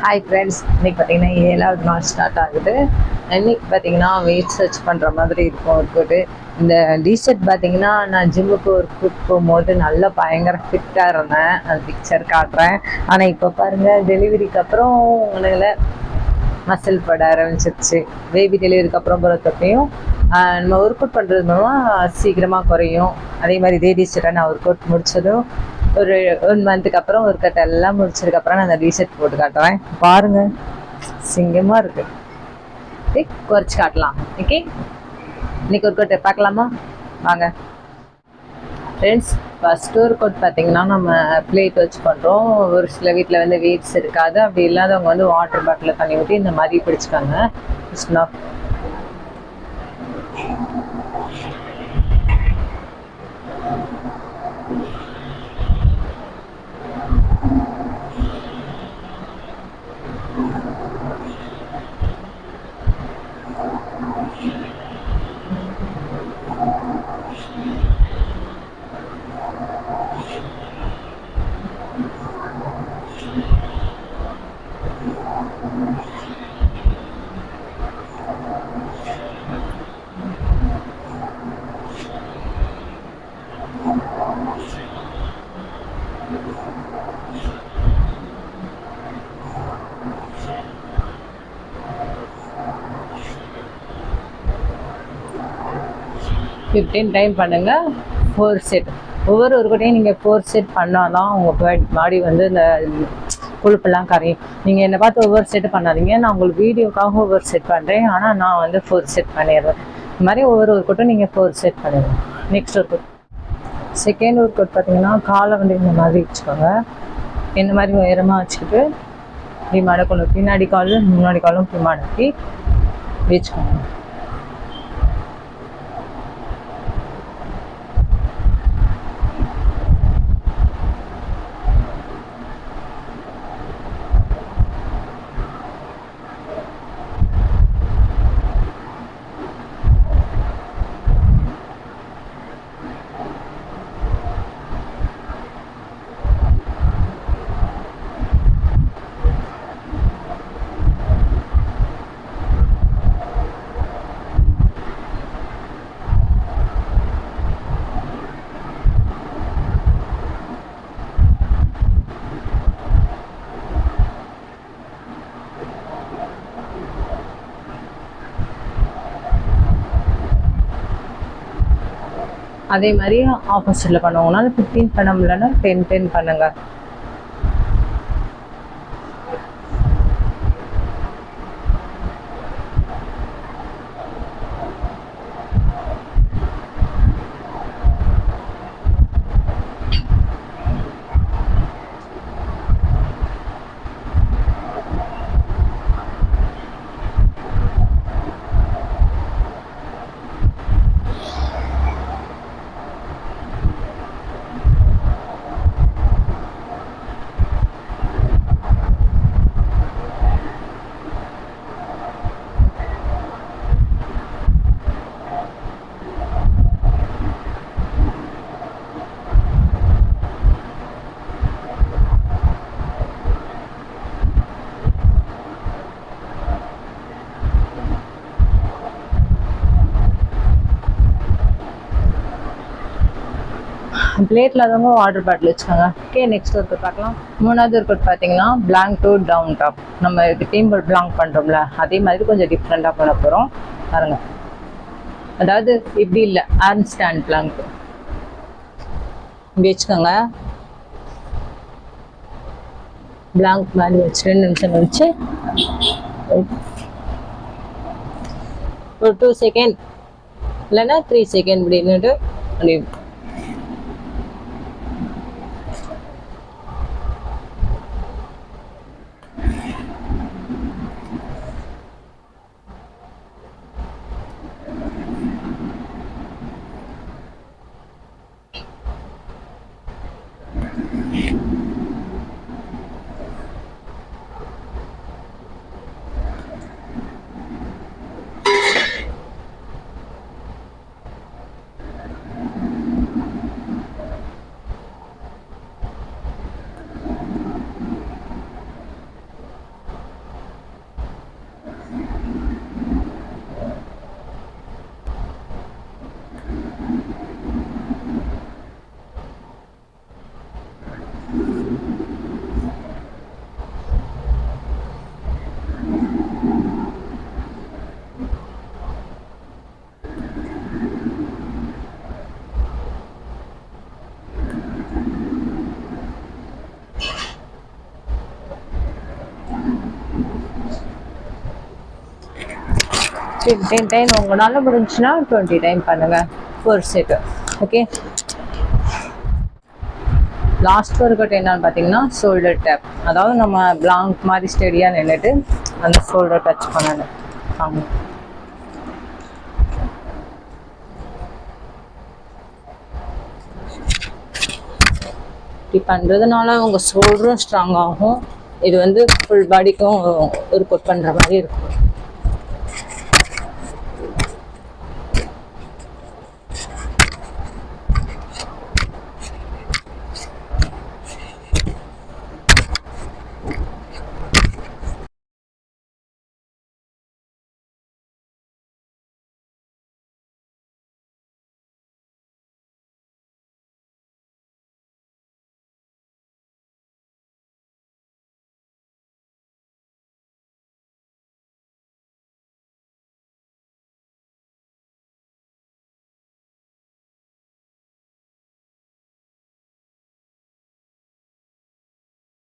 Hi friends இன்றைக்கி பார்த்தீங்கன்னா ஏழாவது நாள் ஸ்டார்ட் ஆகுது. இன்னைக்கு பார்த்தீங்கன்னா வெயிட் சர்ச் பண்ணுற மாதிரி இருக்கும் ஒர்க் இந்த டிஷர்ட் பார்த்தீங்கன்னா நான் ஜிம்முக்கு ஒர்க் போகும்போது நல்லா பயங்கர ஃபிட்டாக இருந்தேன். அந்த பிக்சர் காட்டுறேன். ஆனால் இப்போ பாருங்கள் டெலிவரிக்கு அப்புறம் உங்களை மசில் பட ஆரம்பிச்சிருச்சு. பேபி டெலிவரிக்கு அப்புறம் பொறுத்தப்பையும் நம்ம ஒர்க் அவுட் பண்ணுறது மூலமாக சீக்கிரமாக குறையும். அதே மாதிரி இதே டிஷர்ட்டை நான் ஒர்க் அவுட் முடித்ததும் ஒரு ஒன் மந்த்துக்கு அப்புறம் ஒரு கட்டை எல்லாம் முடிச்சதுக்கப்புறம் நான் அந்த டிஷர்ட் போட்டு காட்டுறேன். பாருங்க சிங்கமாக இருக்கு. ஓகே குறைச்சி காட்டலாம். ஓகே இன்னைக்கு ஒரு கட்டை பார்க்கலாமா? வாங்க. ஃப்ரெண்ட்ஸ் ஃபஸ்ட் ஒரு கோட் பார்த்தீங்கன்னா நம்ம பிளேட் வச்சு பண்ணுறோம் ஒரு சில வீட்டில் வந்து வெயிட்ஸ் இருக்காது. அப்படி இல்லாதவங்க வந்து வாட்டர் பாட்டிலில் தண்ணி ஊற்றி இந்த மாதிரி பிடிச்சிக்காங்க. ஃபஸ்ட் ஆஃப் ஃபிஃப்டீன் டைம் பண்ணுங்கள் ஃபோர் செட் ஒவ்வொரு ஒரு கூட்டையும் நீங்கள் ஃபோர் செட் பண்ணால் தான் உங்கள் பாடி வந்து இந்த கொழுப்பெல்லாம் கரையும். நீங்கள் என்னை பார்த்து ஒவ்வொரு செட் பண்ணாதீங்க. நான் உங்களுக்கு வீடியோக்காக ஒவ்வொரு செட் பண்ணுறேன் ஆனால் நான் வந்து ஃபோர் செட் பண்ணிடுறேன். இந்த மாதிரி ஒவ்வொரு ஒரு கூட்டம் நீங்கள் ஃபோர் செட் பண்ணிடுங்க. Next workout second workout பார்த்தீங்கன்னா காலை வந்து இந்த மாதிரி வச்சுக்கோங்க. இந்த மாதிரி உயரமாக வச்சுக்கிட்டு இப்படி மடக்கணும். பின்னாடி காலும் முன்னாடி காலும் இப்படி மடக்கி வச்சுக்கோங்க. அதே மாதிரி ஆப்போசிட்டில் பண்ணுவாங்கனால ஃபிஃப்டீன் பண்ண முடியலன்னா டென் டென் பண்ணுங்கள் பிளேட்டில் அதவங்க வாட்டர் பாட்டில் வச்சுக்கோங்க. ஓகே நெக்ஸ்ட் ஒர்க் பார்க்கலாம். மூணாவது ஒர்க் பார்த்தீங்கன்னா பிளாங்க் டு டவுன் டாப் நம்ம இது டீம்பிள் பிளாங்க் பண்ணுறோம்ல அதே மாதிரி கொஞ்சம் டிஃப்ரெண்ட்டாக பண்ண போகிறோம் பாருங்க. அதாவது இப்படி இல்லை ஆர்ம் ஸ்டாண்ட் பிளாங்க் இப்படி வச்சுக்கோங்க. பிளாங்க் மாதிரி வச்சு ரெண்டு நிமிஷம் கழிச்சு. ஒரு டூ செகண்ட் இல்லைன்னா த்ரீ செகண்ட் இப்படின்னுட்டு ஃபிஃப்டீன் டைம் உங்களால் முடிஞ்சுன்னா டுவெண்ட்டி டைம் பண்ணுங்க. ஒரு செட்டு ஓகே லாஸ்ட் ஒர்க்கவுட் என்னன்னு பார்த்தீங்கன்னா ஷோல்டர் டேப் அதாவது நம்ம பிளாங்க் மாதிரி ஸ்டெடியாக நின்றுட்டு அந்த ஷோல்டர் டச் பண்ணணும். ஆமாம் இப்படி பண்ணுறதுனால உங்கள் ஷோல்டரும் ஸ்ட்ராங் ஆகும். இது வந்து ஃபுல் பாடிக்கும் ஒர்க் அவுட் பண்ணுற மாதிரி இருக்கும்.